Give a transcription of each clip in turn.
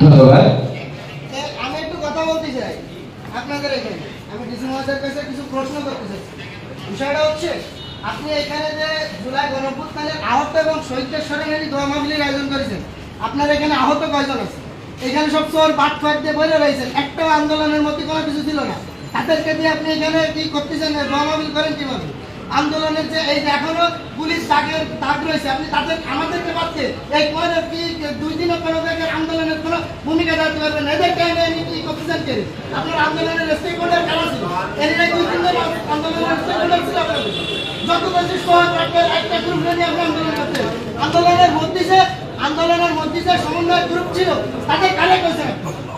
ধন্যবাদ। আমি একটু কথা বলতে চাই আপনাদের এখানে। আমি ডিসি মহাশয়ের কাছে কিছু প্রশ্ন করতে চাই বিষয়টা হচ্ছে, আপনি এখানে যে জুলাই গণপুত্থানের আহত এবং শহীদদের স্মরণে দোয়া মাহফিলের আয়োজন করেছেন, আপনার এখানে আহত কয়জন আছে? এখানে সব চোর বাট ফাট দিয়ে বলে রয়েছেন, একটাও আন্দোলনের মধ্যে কোনো কিছু ছিল না। তাদেরকে দিয়ে আপনি এখানে কি করতেছেন দোয়া মাহফিল করেন কীভাবে? আন্দোলনের যে এই এখনও পুলিশ দাগের দাগ রয়েছে, আপনি তাদের, আমাদেরকে পাচ্ছে এই পরে কি দুই দিনও কোনো কোনো ভূমিকা রাখতে পারবেন না এদেরকে এনে এনে কি করতেছেন আপনার আন্দোলনের স্টেক কারা ছিল? এর আগে দুই তিন আন্দোলনের স্টেক ছিল আপনাদের যত বেশি সহজ রাখবেন একটা গ্রুপ নিয়ে আপনি আন্দোলন করতেন আন্দোলনের মধ্যে আন্দোলনের মধ্যে সমন্বয় গ্রুপ ছিল। তাদের কারে করেছেন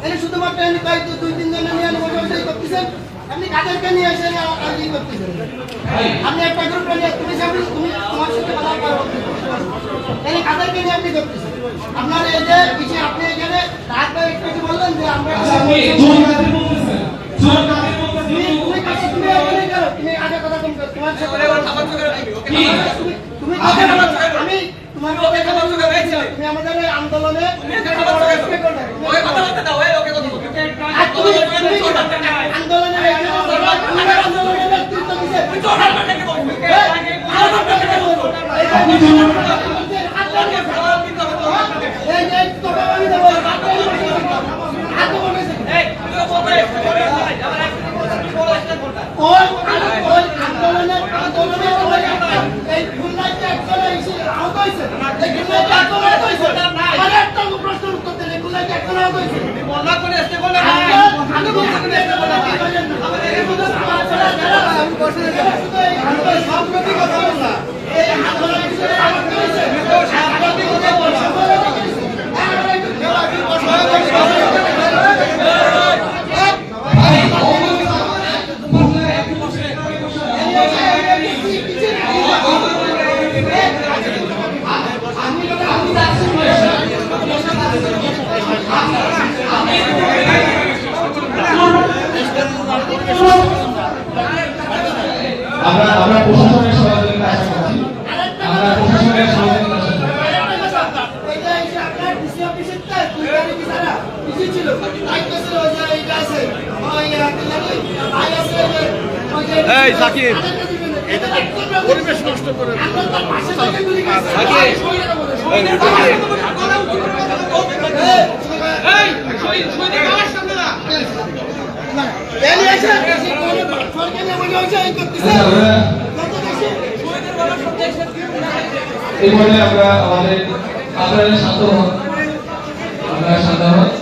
এনে শুধুমাত্র এনে কয়েক দুই তিন জনের নিয়ে বসে বসে করতেছেন আপনি কাদেরকে নিয়ে এসে এনে করতেছেন আপনি একটা গ্রুপ নিয়ে তুমি সামনে তুমি তোমার সাথে কথা বলতে কাদেরকে নিয়ে আপনি করতেছেন আপনার এই যে আপনি আন্দোলনে আন্দোলনে নেতৃত্ব দিছে এই যে তোকে আমি দেবো আগে বলেছে ওই ওই আন্দোলনের আন্দোলনের ওই এই খুলনাতে একজন এসে আহত হয়েছে এই খুলনাতে একজন আহত হয়েছে আর একটা প্রশ্নের উত্তর একজন আহত হয়েছে। যে এটা বলা কি করেন না। এই শুধু আপনারা যারা আমি বসে শুধু এই আন্দোলন সব প্রতি কথা বলুন না। এই আন্দোলন হিসেবে আহত হয়েছে। সব প্রতি কথা বলুন। সকলে কথা বলুন। আমরা একটু দেওয়া কি বসে আমরা আমরা প্রশাসনের সহযোগিতা আশা করছি আমরা প্রশাসনের সহযোগিতা আশা করছি এই সাকিব। পরিবেশ নষ্ট করে এই আমরা আমাদের আপনারা শান্ত আমরা